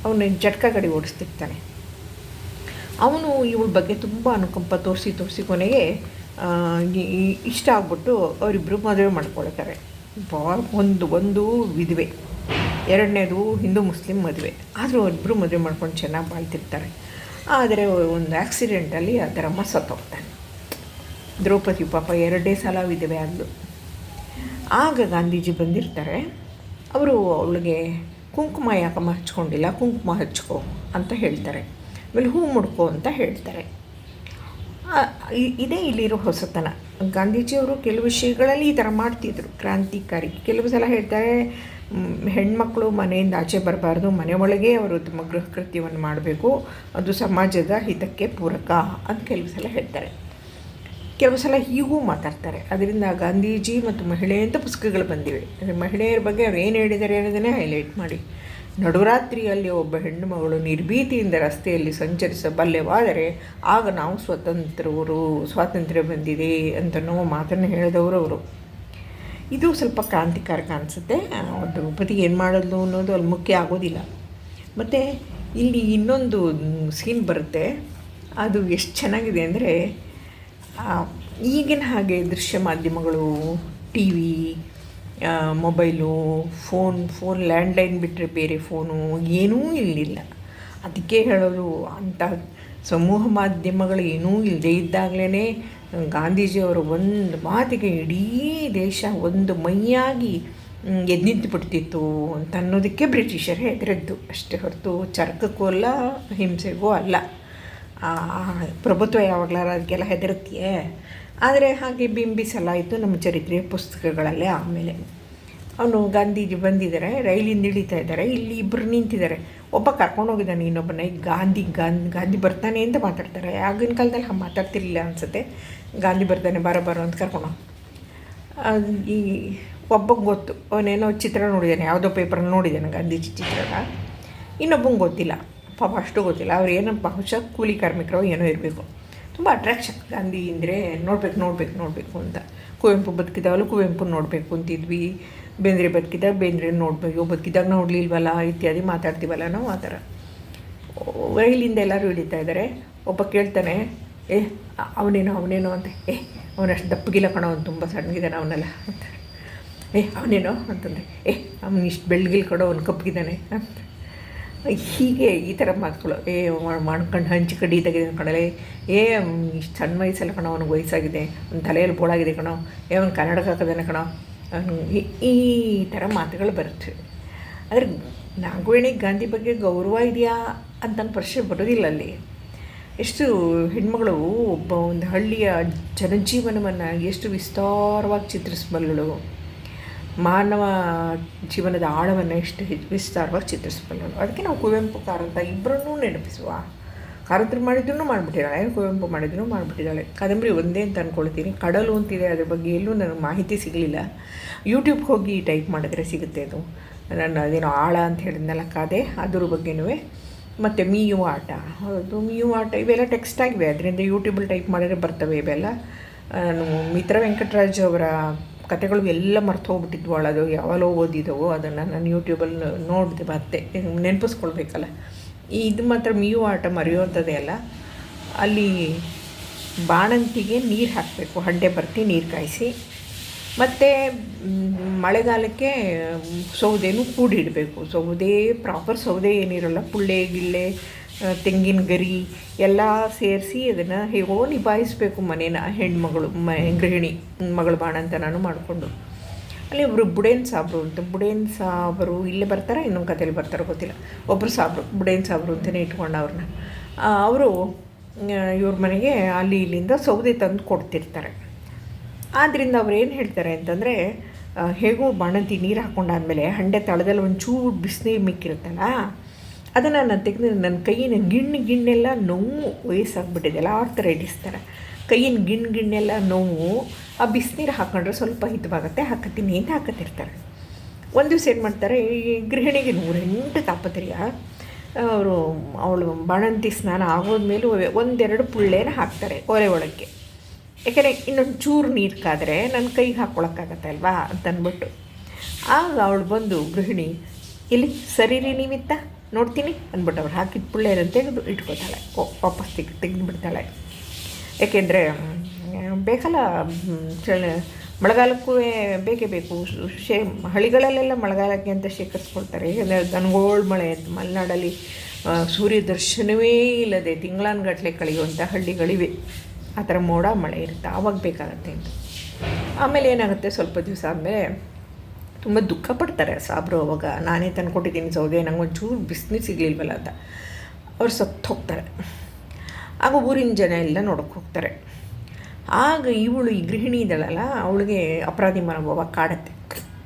ಅವನು ಜಟ್ಕ ಗಡಿ ಓಡಿಸ್ತಿರ್ತಾನೆ. ಅವನು ಇವಳ ಬಗ್ಗೆ ತುಂಬ ಅನುಕಂಪ ತೋರಿಸಿ ತೋರಿಸಿ ಕೊನೆಗೆ ಆ, ಇಷ್ಟ ಆಗ್ಬಿಟ್ಟು ಅವರಿಬ್ಬರು ಮದುವೆ ಮಾಡ್ಕೊಳ್ತಾರೆ. ಒಂದು ಒಂದು ವಿಧವೆ. ಎರಡನೇದು ಹಿಂದೂ ಮುಸ್ಲಿಂ ಮದುವೆ. ಆದರೂ ಅವರಿಬ್ಬರು ಮದುವೆ ಮಾಡ್ಕೊಂಡು ಚೆನ್ನಾಗಿ ಬಾಳ್ತಿರ್ತಾರೆ. ಆದರೆ ಒಂದು ಆಕ್ಸಿಡೆಂಟಲ್ಲಿ ಅದರಮ್ಮ ಸತ್ತೋಗ್ತಾನೆ. ದ್ರೌಪದಿ ಪಾಪ ಎರಡೇ ಸಲ ವಿಧವೆ ಆದ್ಲು ಆಗ ಗಾಂಧೀಜಿ ಬಂದಿರ್ತಾರೆ. ಅವರು ಅವಳಿಗೆ ಕುಂಕುಮ ಯಾಕಮ್ಮ ಹಚ್ಕೊಂಡಿಲ್ಲ ಕುಂಕುಮ ಹಚ್ಕೋ ಅಂತ ಹೇಳ್ತಾರೆ. ಆಮೇಲೆ ಹೂ ಮುಡ್ಕೋ ಅಂತ ಹೇಳ್ತಾರೆ. ಇದೇ ಇಲ್ಲಿರೋ ಹೊಸತನ. ಗಾಂಧೀಜಿಯವರು ಕೆಲವು ವಿಷಯಗಳಲ್ಲಿ ಈ ಥರ ಮಾಡ್ತಿದ್ರು. ಕ್ರಾಂತಿಕಾರಿ ಕೆಲವು ಸಲ ಹೇಳ್ತಾರೆ ಹೆಣ್ಮಕ್ಳು ಮನೆಯಿಂದ ಆಚೆ ಬರಬಾರ್ದು. ಮನೆ ಒಳಗೆ ಅವರು ತಮ್ಮ ಗೃಹ ಕೃತ್ಯವನ್ನು ಮಾಡಬೇಕು. ಅದು ಸಮಾಜದ ಹಿತಕ್ಕೆ ಪೂರಕ ಅಂತ ಕೆಲವು ಸಲ ಹೇಳ್ತಾರೆ. ಕೆಲವು ಸಲ ಹೀಗೂ ಮಾತಾಡ್ತಾರೆ. ಅದರಿಂದ ಗಾಂಧೀಜಿ ಮತ್ತು ಮಹಿಳೆ ಅಂತ ಪುಸ್ತಕಗಳು ಬಂದಿವೆ. ಅಂದರೆ ಮಹಿಳೆಯರ ಬಗ್ಗೆ ಅವ್ರು ಏನು ಹೇಳಿದ್ದಾರೆ ಅನ್ನೋದನ್ನೇ ಹೈಲೈಟ್ ಮಾಡಿ. ನಡುರಾತ್ರಿಯಲ್ಲಿ ಒಬ್ಬ ಹೆಣ್ಣು ಮಗಳು ನಿರ್ಭೀತಿಯಿಂದ ರಸ್ತೆಯಲ್ಲಿ ಸಂಚರಿಸಬಲ್ಲೆವಾದರೆ ಆಗ ನಾವು ಸ್ವತಂತ್ರವರು, ಸ್ವಾತಂತ್ರ್ಯ ಬಂದಿದೆ ಅಂತನೋ ಮಾತನ್ನು ಹೇಳಿದವರು ಅವರು. ಇದು ಸ್ವಲ್ಪ ಕ್ರಾಂತಿಕಾರಕ ಅನಿಸುತ್ತೆ. ದ್ರೌಪದಿ ಏನು ಮಾಡೋದು ಅನ್ನೋದು ಅಲ್ಲಿ ಮುಖ್ಯ ಆಗೋದಿಲ್ಲ. ಮತ್ತು ಇಲ್ಲಿ ಇನ್ನೊಂದು ಸೀನ್ ಬರುತ್ತೆ. ಅದು ಎಷ್ಟು ಚೆನ್ನಾಗಿದೆ ಅಂದರೆ ಈಗಿನ ಹಾಗೆ ದೃಶ್ಯ ಮಾಧ್ಯಮಗಳು T V mobile, phone phone landline ಬಿಟ್ಟರೆ ಬೇರೆ ಫೋನು ಏನೂ ಇರಲಿಲ್ಲ ಅದಕ್ಕೆ ಹೇಳೋದು ಅಂಥ ಸಮೂಹ ಮಾಧ್ಯಮಗಳು ಏನೂ ಇಲ್ಲದೆ ಇದ್ದಾಗಲೇ ಗಾಂಧೀಜಿಯವರು ಒಂದು ಮಾತಿಗೆ ಇಡೀ ದೇಶ ಒಂದು ಮೈಯಾಗಿ ಎದ್ದು ನಿಂತು ಬಿಡ್ತಿತ್ತು ಅಂತ ಅನ್ನೋದಕ್ಕೆ ಬ್ರಿಟಿಷರು ಹೆದರಿದ್ದು. ಅಷ್ಟೇ ಹೊರತು ಚರ್ಕಕ್ಕೂ ಅಲ್ಲ, ಹಿಂಸೆಗೂ ಅಲ್ಲ. ಪ್ರಭುತ್ವ ಯಾವಾಗಲಾರ ಅದಕ್ಕೆಲ್ಲ ಹೆದರುತ್ತೀಯೇ? ಆದರೆ ಹಾಗೆ ಬಿಂಬಿಸಲಾಯಿತು ನಮ್ಮ ಚರಿತ್ರೆಯ ಪುಸ್ತಕಗಳಲ್ಲೇ ಆಮೇಲೆ ಅವನು ಗಾಂಧೀಜಿ ಬಂದಿದ್ದಾರೆ, ರೈಲಿಂದ ಇಳಿತಾ ಇದ್ದಾರೆ, ಇಲ್ಲಿ ಇಬ್ಬರು ನಿಂತಿದ್ದಾರೆ. ಒಬ್ಬ ಕರ್ಕೊಂಡು ಹೋಗಿದ್ದಾನೆ, ಇನ್ನೊಬ್ಬನ ಈಗ ಗಾಂಧಿ ಗಾಂಧಿ ಗಾಂಧಿ ಬರ್ತಾನೆ ಅಂತ ಮಾತಾಡ್ತಾರೆ. ಆಗಿನ ಕಾಲದಲ್ಲಿ ಹಾಗೆ ಮಾತಾಡ್ತಿರ್ಲಿಲ್ಲ ಅನಿಸುತ್ತೆ. ಗಾಂಧಿ ಬರ್ತಾನೆ, ಬಾರೋ ಬಾರೋ ಅಂತ ಕರ್ಕೊಂಡು. ಈ ಒಬ್ಬಂಗೆ ಗೊತ್ತು. ಅವನೇನೋ ಚಿತ್ರ ನೋಡಿದ್ದಾನೆ, ಯಾವುದೋ ಪೇಪರ್ ನೋಡಿದ್ದಾನೆ ಗಾಂಧೀಜಿ ಚಿತ್ರನ ಇನ್ನೊಬ್ಬಂಗೆ ಗೊತ್ತಿಲ್ಲ. ಪಾಪ ಅಷ್ಟು ಗೊತ್ತಿಲ್ಲ. ಅವ್ರು ಏನೋ ಬಹುಶಃ ಕೂಲಿ ಕಾರ್ಮಿಕರು ಏನೋ ಇರಬೇಕು. ತುಂಬ ಅಟ್ರಾಕ್ಷನ್ ಗಾಂಧಿ ಅಂದರೆ ನೋಡ್ಬೇಕು ನೋಡ್ಬೇಕು, ನೋಡಬೇಕು ಅಂತ. ಕುವೆಂಪು ಬದುಕಿದಾಗಲೂ ಕುವೆಂಪು ನೋಡಬೇಕು ಅಂತಿದ್ವಿ. ಬೇಂದ್ರೆ ಬದುಕಿದಾಗ ಬೇಂದ್ರೆ ನೋಡಬೇಕು, ಬದುಕಿದಾಗ ನೋಡಲಿಲ್ವಲ್ಲ ಇತ್ಯಾದಿ ಮಾತಾಡ್ತೀವಲ್ಲ ನಾವು ಆ ಥರ. ರೈಲಿಂದ ಎಲ್ಲರೂ ಹಿಡಿತಾ ಇದ್ದಾರೆ. ಒಬ್ಬ ಕೇಳ್ತಾನೆ, ಏ, ಅವನೇನೋ ಅವನೇನೋ ಅಂತ. ಏ ಅವನಷ್ಟು ದಪ್ಪಗಿಲ್ಲ ಕಣೋ, ಅವ್ನು ತುಂಬ ಸಣ್ಣಗಿದ್ದಾನೆ ಅವನೆಲ್ಲ. ಅಂತ ಏ, ಅವನೇನೋ? ಅಂತಂದರೆ, ಏ, ಅವನು ಇಷ್ಟು ಕಡೋ ಅವ್ನು ಕಪ್ಪಗಿದ್ದಾನೆ. ಅಂತ ಹೀಗೆ ಈ ಥರ ಮಾತುಗಳು ಏ ಮಾಡ್ಕೊಂಡು ಹಂಚಿ ಕಡ್ಡಿ ತೆಗೆದ ಕಣಲೆ, ಏ ಇಷ್ಟು ಸಣ್ಣ ವಯಸ್ಸಲ್ಲ ಕಣೋ, ಅವ್ನಿಗೆ ವಯಸ್ಸಾಗಿದೆ, ಅವ್ನ ತಲೆಯಲ್ಲಿ ಬೋಳಾಗಿದೆ ಕಣೋ, ಏ, ಅವ್ನು ಕನ್ನಡಕ್ಕೆ ಹಾಕೋದೇನೆ ಕಣೋ ಈ- ಥರ ಮಾತುಗಳು ಬರುತ್ತೆ. ಆದರೆ, ನಾಗವೇಣಿ ಗಾಂಧಿ ಬಗ್ಗೆ ಗೌರವ ಇದೆಯಾ ಅಂತ ಪ್ರಶ್ನೆ ಬರೋದಿಲ್ಲ ಅಲ್ಲಿ. ಎಷ್ಟು ಹೆಣ್ಮಗಳು ಒಬ್ಬ ಒಂದು ಹಳ್ಳಿಯ ಜನಜೀವನವನ್ನು ಎಷ್ಟು ವಿಸ್ತಾರವಾಗಿ ಚಿತ್ರಿಸಬಲ್ಲಳು ಮಾನವ ಜೀವನದ ಆಳವನ್ನು ಎಷ್ಟು ವಿಸ್ತಾರವಾಗಿ ಚಿತ್ರಿಸಬಲ್ಲಳು ಅದಕ್ಕೆ ನಾವು ಕುವೆಂಪು, ಕಾರಂತ ಇಬ್ಬರನ್ನೂ ನೆನಪಿಸುವ. ಕಾರಂತರು ಮಾಡಿದ್ರು ಮಾಡಿಬಿಟ್ಟಿದ್ದಾಳೆ. ಕುವೆಂಪು ಮಾಡಿದ್ರು ಮಾಡಿಬಿಟ್ಟಿದ್ದಾಳೆ. ಕಾದಂಬರಿ ಒಂದೇ ಅಂತ ಅಂದ್ಕೊಳ್ತೀನಿ ಕಡಲು ಅಂತಿದೆ, ಅದ್ರ ಬಗ್ಗೆ ಎಲ್ಲೂ ನನಗೆ ಮಾಹಿತಿ ಸಿಗಲಿಲ್ಲ. ಯೂಟ್ಯೂಬ್ಗೆ ಹೋಗಿ ಟೈಪ್ ಮಾಡಿದ್ರೆ ಸಿಗುತ್ತೆ ಅದು. ನಾನು ಅದೇನೋ ಆಳ ಅಂತ ಹೇಳಿದ್ನಲ್ಲ ಕಾದೆ ಅದ್ರ ಬಗ್ಗೆನೂ ಮತ್ತು ಮೀಯು ಆಟ. ಹೌದು, ಮೀಯು ಆಟ ಇವೆಲ್ಲ ಟೆಕ್ಸ್ಟ್ ಆಗಿವೆ. ಅದರಿಂದ ಯೂಟ್ಯೂಬಲ್ಲಿ ಟೈಪ್ ಮಾಡಿದ್ರೆ ಬರ್ತವೆ ಇವೆಲ್ಲ. ನಾನು ಮಿತ್ರ ವೆಂಕಟರಾಜ್ ಅವರ ಕತೆಗಳು ಎಲ್ಲ ಮರ್ತು ಹೋಗ್ಬಿಟ್ಟಿದ್ವು ಅದು ಯಾವಾಗಲೋ ಓದಿದವು. ಅದನ್ನು ನಾನು ಯೂಟ್ಯೂಬಲ್ಲಿ ನೋಡಿದೆ ಮತ್ತೆ ನೆನಪಿಸ್ಕೊಳ್ಬೇಕಲ್ಲ. ಇದು ಮಾತ್ರ ಮೀಯು ಆಟ ಮರೆಯುವಂಥದ್ದೇ ಅಲ್ಲ. ಅಲ್ಲಿ ಬಾಣಂತಿಗೆ ನೀರು ಹಾಕಬೇಕು. ಹಂಡೆ ಬರ್ತಿ ನೀರು ಕಾಯಿಸಿ. ಮತ್ತು ಮಳೆಗಾಲಕ್ಕೆ ಸೌದೆನೂ ಕೂಡಿಡಬೇಕು. ಸೌದೆ ಪ್ರಾಪರ್ ಸೌದೆ ಏನಿರಲ್ಲ. ಪುಳ್ಳೆ, ಗಿಳ್ಳೆ ತೆಂಗಿನ ಗರಿ ಎಲ್ಲ ಸೇರಿಸಿ ಅದನ್ನು ಹೇಗೋ ನಿಭಾಯಿಸಬೇಕು ಮನೇನ, ಹೆಣ್ಮಗಳು, ಮ, ಗೃಹಿಣಿ, ಮಗಳು ಬಾಣ ಅಂತ ನಾನು ಮಾಡಿಕೊಂಡು. ಅಲ್ಲಿ ಒಬ್ಬರು ಬುಡೇನ್ ಸಾಬ್ರು ಅಂತ, ಬುಡೇನ್ ಸಾಬರು ಇಲ್ಲೇ ಬರ್ತಾರೆ, ಇನ್ನೊಂದು ಕಥೆಯಲ್ಲಿ ಬರ್ತಾರೋ ಗೊತ್ತಿಲ್ಲ. ಒಬ್ಬರು ಸಾಬ್ರು, ಬುಡೇನ್ ಸಾಬ್ರು ಅಂತಲೇ ಇಟ್ಕೊಂಡು ಅವ್ರನ್ನ ಅವರು ಇವ್ರ ಮನೆಗೆ ಅಲ್ಲಿ ಇಲ್ಲಿಂದ ಸೌದೆ ತಂದು ಕೊಡ್ತಿರ್ತಾರೆ. ಆದ್ದರಿಂದ ಅವ್ರು ಏನು ಹೇಳ್ತಾರೆ ಅಂತಂದರೆ ಹೇಗೋ ಬಾಣಂತಿ ನೀರು ಹಾಕ್ಕೊಂಡಾದ್ಮೇಲೆ ಹಂಡೆ ತಳದಲ್ಲಿ ಒಂಚೂರು ಬಿಸಿನೀರು ಮಿಕ್ಕಿರುತ್ತಲ್ಲ ಅದನ್ನು ನಾನು ತೆಗೆದು ನನ್ನ ಕೈಯಿನ ಗಿಣ್ಣು ಗಿಣ್ಣೆಲ್ಲ ನೋವು ವಯಸ್ಸಾಗ್ಬಿಟ್ಟಿದೆ. ಆರ್ಥರೈಟಿಸ್ ಥರ ಕೈಯಿನ ಗಿಣ್ಣು ಗಿಣ್ಣೆಲ್ಲ ನೋವು, ಆ ಬಿಸಿನೀರು ಹಾಕೊಂಡ್ರೆ ಸ್ವಲ್ಪ ಹಿತವಾಗುತ್ತೆ, ಹಾಕತ್ತೀನಿ ಅಂತ ಹಾಕತ್ತಿರ್ತಾರೆ. ಒಂದು ದಿವಸ ಏನು ಮಾಡ್ತಾರೆ, ಈ ಗೃಹಿಣಿಗೆ ನೂರೆಂಟು ತಾಪತ್ರೆಯ, ಅವರು ಅವಳು ಬಾಣಂತಿ ಸ್ನಾನ ಆಗೋದ್ಮೇಲೂ ಒಂದೆರಡು ಪುಳ್ಳೆನ ಹಾಕ್ತಾರೆ ಒಲೆ ಒಳಗೆ ಯಾಕೆಂದರೆ ಇನ್ನೊಂದು ಚೂರು ನೀರು ಕಾದರೆ ನನ್ನ ಕೈಗೆ ಹಾಕ್ಕೊಳಕ್ಕಾಗತ್ತೆ ಅಲ್ವಾ ಅಂತ ಅಂದ್ಬಿಟ್ಟು ಆಗ ಅವಳು ಬಂದು ಗೃಹಿಣಿ ಇಲ್ಲಿ ಸರಿರಿ ನೀವಿತ್ತ? ನೋಡ್ತೀನಿ ಅಂದ್ಬಿಟ್ಟು ಅವ್ರು ಹಾಕಿದ ಪುಳ್ಳೆನ ತೆಗೆದು ಇಟ್ಕೋತಾಳೆ ವಾಪಸ್ ತೆಗೆ ತೆಗೆದು ಬಿಡ್ತಾಳೆ ಯಾಕೆಂದರೆ ಬೇಕಲ್ಲ ಚಳಿ ಮಳೆಗಾಲಕ್ಕೂ ಬೇಕೇ ಬೇಕು. ಶೇ ಹಳ್ಳಿಗಳಲ್ಲೆಲ್ಲ ಮಳೆಗಾಲಕ್ಕೆ ಅಂತ ಶೇಖರಿಸ್ಕೊಳ್ತಾರೆ. ಏಕೆಂದರೆ ದನಗೋಳು ಮಳೆ ಅಂತ ಮಲೆನಾಡಲ್ಲಿ ಸೂರ್ಯ ದರ್ಶನವೇ ಇಲ್ಲದೆ ತಿಂಗಳಾನ್ಗಟ್ಟಲೆ ಕಳೆಯುವಂಥ ಹಳ್ಳಿಗಳಿವೆ. ಆ ಥರ ಮೋಡ ಮಳೆ ಇರುತ್ತೆ. ಆವಾಗ ಬೇಕಾಗತ್ತೆ ಅಂತ. ಆಮೇಲೆ ಏನಾಗುತ್ತೆ? ಸ್ವಲ್ಪ ದಿವಸ ಆದಮೇಲೆ ತುಂಬ ದುಃಖ ಪಡ್ತಾರೆ ಸಾಬ್ರು ಅವಾಗ. ನಾನೇ ತಂದು ಕೊಟ್ಟಿದ್ದೀನಿ ಸೌದೆ ನಂಗೆ ಒಂಚೂರು ಬಿಸ್ನೀರು ಸಿಗಲಿಲ್ವಲ್ಲ ಅಂತ. ಅವ್ರು ಸತ್ತು ಹೋಗ್ತಾರೆ. ಆಗ ಊರಿನ ಜನ ಎಲ್ಲ ನೋಡೋಕೆ ಹೋಗ್ತಾರೆ. ಆಗ ಇವಳು ಈ ಗೃಹಿಣಿ ಇದ್ದಾಳಲ್ಲ, ಅವಳಿಗೆ ಅಪರಾಧಿ ಮನೋಭಾವ ಕಾಡತ್ತೆ.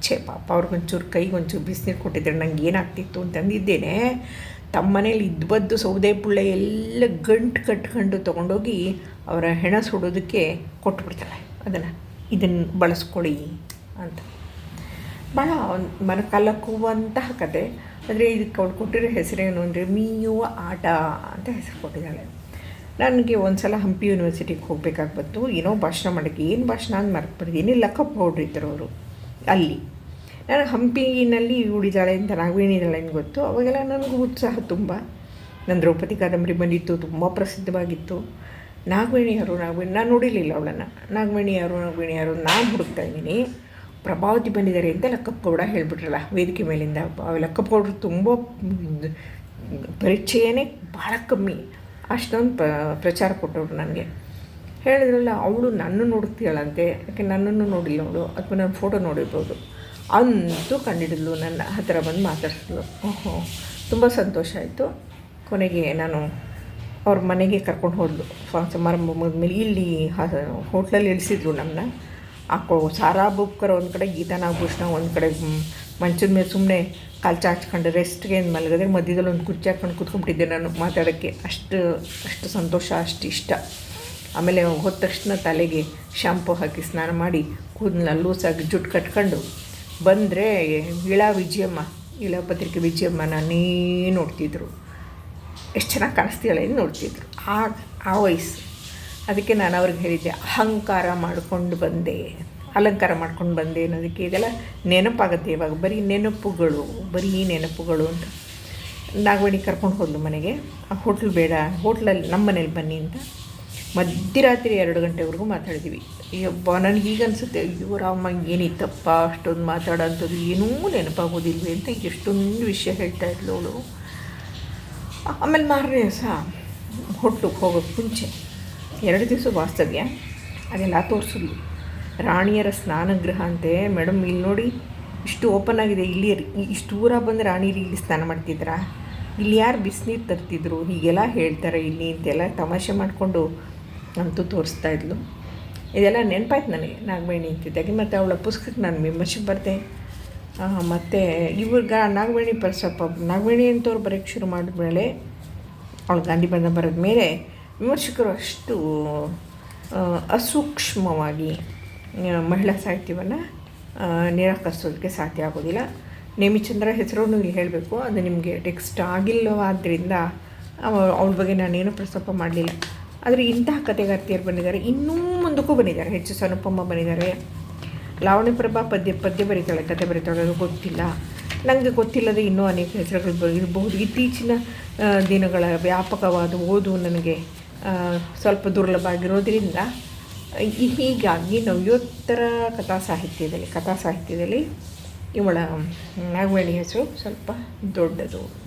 ಛೇ ಪಾಪ, ಅವ್ರಿಗೊಂಚೂರು ಕೈಗೊಂಚೂರು ಬಿಸಿನೀರು ಕೊಟ್ಟಿದ್ರೆ ನಂಗೆ ಏನಾಗ್ತಿತ್ತು ಅಂತಂದಿದ್ದೇನೆ ತಮ್ಮ ಮನೇಲಿ ಇದ್ಬದ್ದು ಸೌದೆ ಪುಳ್ಳೆ ಎಲ್ಲ ಗಂಟು ಕಟ್ಕೊಂಡು ತೊಗೊಂಡೋಗಿ ಅವರ ಹೆಣ ಸುಡೋದಕ್ಕೆ ಕೊಟ್ಬಿಡ್ತಾಳೆ. ಅದನ್ನು, ಇದನ್ನು ಬಳಸ್ಕೊಳ್ಳಿ ಅಂತ. ಭಾಳ ಮನ ಕಲಕುವಂತಹ ಕತೆ. ಆದರೆ ಇದಕ್ಕೆ ಅವಳು ಕೊಟ್ಟಿರೋ ಹೆಸರೇನು ಅಂದರೆ ಮೀಯುವ ಆಟ ಅಂತ ಹೆಸರು ಕೊಟ್ಟಿದ್ದಾಳೆ. ನನಗೆ ಒಂದು ಸಲ ಹಂಪಿ ಯೂನಿವರ್ಸಿಟಿಗೆ ಹೋಗ್ಬೇಕಾಗಿ ಬಂತು ಏನೋ ಭಾಷಣ ಮಾಡೋಕ್ಕೆ. ಏನು ಭಾಷಣ ಅಂತ ಮರ್ತ್ಬಿಡ್ತೀನಿ ಲಕ್ಕಪ್ ಪೌಡ್ರ್ ಇದ್ದರು ಅವರು. ಅಲ್ಲಿ. ನಾನು ಹಂಪಿನಲ್ಲಿ ಉಳಿದಾಳೆ ಅಂತ ನಾಗವೇಣಿದಾಳೆ ಅಂತ ಗೊತ್ತು. ಅವಾಗೆಲ್ಲ ನನಗೂ ಉತ್ಸಾಹ ತುಂಬ. ನನ್ನ ದ್ರೌಪದಿ ಕಾದಂಬರಿ ಬಂದಿತ್ತು, ತುಂಬ ಪ್ರಸಿದ್ಧವಾಗಿತ್ತು. ನಾಗವೇಣಿ ಯಾರು ನಾಗವೇಣಿ ನಾನು ನೋಡಿರಲಿಲ್ಲ ಅವಳನ್ನು. ನಾಗವೇಣಿ ಯಾರು ನಾಗವೇಣಿ ಯಾರು ನಾನು ಹುಡುಕ್ತಾ ಇದ್ದೀನಿ. ಪ್ರಭಾವತಿ ಬಂದಿದ್ದಾರೆ ಅಂತ ಲಕ್ಕಪ್ಪ ಗೌಡ ಹೇಳ್ಬಿಟ್ರಲ್ಲ, ವೇದಿಕೆ ಮೇಲಿಂದ. ಲಕ್ಕಪ್ಪ ಗೌಡರು ತುಂಬ ಪರಿಚಯನೇ ಭಾಳ ಕಮ್ಮಿ. ಅಷ್ಟೊಂದು ಪ್ರಚಾರ ಕೊಟ್ಟವರು ನನಗೆ. ಹೇಳಿದ್ರಲ್ಲ, ಅವಳು ನನ್ನ ನೋಡ್ತೀಯಳಂತೆ. ಯಾಕೆ ನನ್ನನ್ನು ನೋಡಿಲ್ಲ ಅವಳು? ಅಥವಾ ನನ್ನ ಫೋಟೋ ನೋಡಿರ್ಬೋದು. ಅಂತೂ ಕಂಡಿಡಿದ್ಲು ನನ್ನ ಹತ್ತಿರ ಬಂದು ಮಾತಾಡಿಸಿದ್ಲು ಓಹೋ, ತುಂಬ ಸಂತೋಷ ಆಯಿತು. ಕೊನೆಗೆ ನಾನು ಅವ್ರ ಮನೆಗೆ ಕರ್ಕೊಂಡು ಹೋದ್ಲು. ಸಮಾರಂಭ ಮುಗಿದ್ಮೇಲೆ ಇಲ್ಲಿ ಹೋಟ್ಲಲ್ಲಿ ಇಳಿಸಿದ್ರು ನಮ್ಮನ್ನ ಹಾಕೋ ಸಾರಾ ಬುಕ್ಕರ್ ಒಂದು ಕಡೆ ಗೀತಾ ನಾಗಭೂಷಣ ಒಂದು ಕಡೆ ಮಂಚದ ಮೇಲೆ ಸುಮ್ಮನೆ ಕಾಲು ಚಾಚ್ಕೊಂಡು ರೆಸ್ಟ್ಗೆ ಏನು ಮಲಗಿದ್ರೆ ಮಧ್ಯದಲ್ಲಿ ಒಂದು ಕುರ್ಚಿ ಹಾಕ್ಕೊಂಡು ಕೂತ್ಕೊಂಡ್ಬಿಟ್ಟಿದ್ದೆ ನಾನು ಮಾತಾಡೋಕ್ಕೆ. ಅಷ್ಟು ಅಷ್ಟು ಸಂತೋಷ, ಅಷ್ಟು ಇಷ್ಟ. ಆಮೇಲೆ ಹೋದ ತಕ್ಷಣ ತಲೆಗೆ ಶ್ಯಾಂಪು ಹಾಕಿ ಸ್ನಾನ ಮಾಡಿ ಕೂದಲ ಲೂಸಾಗಿ ಜುಟ್ಟು ಕಟ್ಕೊಂಡು ಬಂದರೆ, ಇಳಾ ವಿಜಯಮ್ಮ, ಇಳಾ ಪತ್ರಿಕೆ ವಿಜಯಮ್ಮ ನಾನೇ ನೋಡ್ತಿದ್ರು? ಎಷ್ಟು ಚೆನ್ನಾಗಿ ಕಾಣಿಸ್ತೀಳೆ ನೋಡ್ತಿದ್ರು? ಆ ಆ ವಯಸ್ಸು. ಅದಕ್ಕೆ ನಾನು ಅವ್ರಿಗೆ ಹೇಳಿದ್ದೆ, ಅಹಂಕಾರ ಮಾಡಿಕೊಂಡು ಬಂದೆ, ಅಲಂಕಾರ ಮಾಡ್ಕೊಂಡು ಬಂದೆ ಅನ್ನೋದಕ್ಕೆ ಇದೆಲ್ಲ ನೆನಪಾಗುತ್ತೆ ಇವಾಗ. ಬರೀ ನೆನಪುಗಳು ಬರೀ ನೆನಪುಗಳು ಅಂತ. ನಾಗವಾಣಿ ಕರ್ಕೊಂಡು ಹೋದ್ಲು ಮನೆಗೆ. ಆ ಹೋಟ್ಲು ಬೇಡ, ಹೋಟ್ಲಲ್ಲಿ ನಮ್ಮ ಮನೇಲಿ ಬನ್ನಿ ಅಂತ ಮಧ್ಯರಾತ್ರಿ ಎರಡು ಗಂಟೆವರೆಗೂ ಮಾತಾಡಿದ್ವಿ. ಅಯ್ಯಬ್ಬ ನನಗೆ ಹೀಗೆ ಅನಿಸುತ್ತೆ. ಅಯ್ಯೋ ರಾಮ, ಏನಿತ್ತಪ್ಪ ಅಷ್ಟೊಂದು ಮಾತಾಡೋಂಥದ್ದು? ಏನೂ ನೆನಪಾಗೋದಿಲ್ವೇ ಅಂತ ಎಷ್ಟೊಂದು ವಿಷಯ ಹೇಳ್ತಾ ಇದ್ಲು ಅವಳು. ಆಮೇಲೆ ಮಾರನೇ ದಿವಸ ಹೊಟ್ಟಕ್ಕೆ ಹೋಗೋಕ್ಕೆ ಮುಂಚೆ ಎರಡು ದಿವಸ ವಾಸ್ತವ್ಯ. ಅದೆಲ್ಲ ತೋರಿಸಿದ್ವಿ ರಾಣಿಯರ ಸ್ನಾನಗೃಹ ಅಂತೆ ಮೇಡಮ್ ಇಲ್ಲಿ ನೋಡಿ ಇಷ್ಟು ಓಪನ್ ಆಗಿದೆ. ಇಲ್ಲಿ ಇಷ್ಟು ದೂರ ಬಂದು ರಾಣಿಯರು ಇಲ್ಲಿ ಸ್ನಾನ ಮಾಡ್ತಿದ್ರಾ? ಇಲ್ಲಿ ಯಾರು ಬಿಸಿನೀರು ತರ್ತಿದ್ರು? ಹೀಗೆಲ್ಲ ಹೇಳ್ತಾರೆ ಇಲ್ಲಿ ಅಂತೆಲ್ಲ ತಮಾಷೆ ಮಾಡಿಕೊಂಡು ಅಂತೂ ತೋರಿಸ್ತಾ ಇದ್ಲು. ಇದೆಲ್ಲ ನೆನಪಾಯ್ತು ನನಗೆ, ನಾಗವೇಣಿ ಅಂತಿದ್ದಾಗೆ ಮತ್ತು ಅವಳ ಪುಸ್ತಕಕ್ಕೆ ನಾನು ಮೆಂಬರ್ಶಿಪ್ ಬರ್ತೆ ಮತ್ತು ಇವ್ರಿಗೆ ನಾಗವೇಣಿ ಸ್ವಲ್ಪ ನಾಗವೇಣಿ ಅಂತವ್ರು ಬರೋಕ್ಕೆ ಶುರು ಮಾಡಿದ್ಮೇಲೆ ಅವಳು ಗಾಂಧಿ ಬಂದ ಬರೋದ ಮೇಲೆ ವಿಮರ್ಶಕರು ಅಷ್ಟು ಅಸೂಕ್ಷ್ಮವಾಗಿ ಮಹಿಳಾ ಸಾಹಿತ್ಯವನ್ನು ನಿರಾಕರಿಸೋದಕ್ಕೆ ಸಾಧ್ಯ ಆಗೋದಿಲ್ಲ. ನೇಮಿಚಂದ್ರ ಹೆಸರನ್ನು ಇಲ್ಲಿ ಹೇಳಬೇಕು. ಅದು ನಿಮಗೆ ಟೆಕ್ಸ್ಟ್ ಆಗಿಲ್ಲವಾದ್ದರಿಂದ ಅವಳ ಬಗ್ಗೆ ನಾನೇನು ಪ್ರಸ್ತಾಪ ಮಾಡಲಿಲ್ಲ. ಆದರೆ ಇಂತಹ ಕಥೆಗಾರ್ತಿಯರು ಬಂದಿದ್ದಾರೆ. ಇನ್ನೂ ಮುಂದಕ್ಕೂ ಬಂದಿದ್ದಾರೆ. ಹೆಚ್ಚು ಸನುಪಮ್ಮ ಬಂದಿದ್ದಾರೆ. ಲಾವಣಿ ಪ್ರಭಾ ಪದ್ಯ ಪದ್ಯ ಬರೀತಾಳೆ. ಕತೆ ಬರೀತಾಳೆ. ಅದು ಗೊತ್ತಿಲ್ಲ. ನನಗೆ ಗೊತ್ತಿಲ್ಲದೆ ಇನ್ನೂ ಅನೇಕ ಹೆಸರುಗಳು ಇರಬಹುದು. ಇತ್ತೀಚಿನ ದಿನಗಳ ವ್ಯಾಪಕವಾದ ಓದು ನನಗೆ ಸ್ವಲ್ಪ ದುರ್ಲಭ ಆಗಿರೋದ್ರಿಂದ ಹೀಗಾಗಿ ನವ್ಯೋತ್ತರ ಕಥಾ ಸಾಹಿತ್ಯದಲ್ಲಿ ಕಥಾ ಸಾಹಿತ್ಯದಲ್ಲಿ ಇವಳ ನಾಗವೇಣಿ ಹೆಸರು ಸ್ವಲ್ಪ ದೊಡ್ಡದು.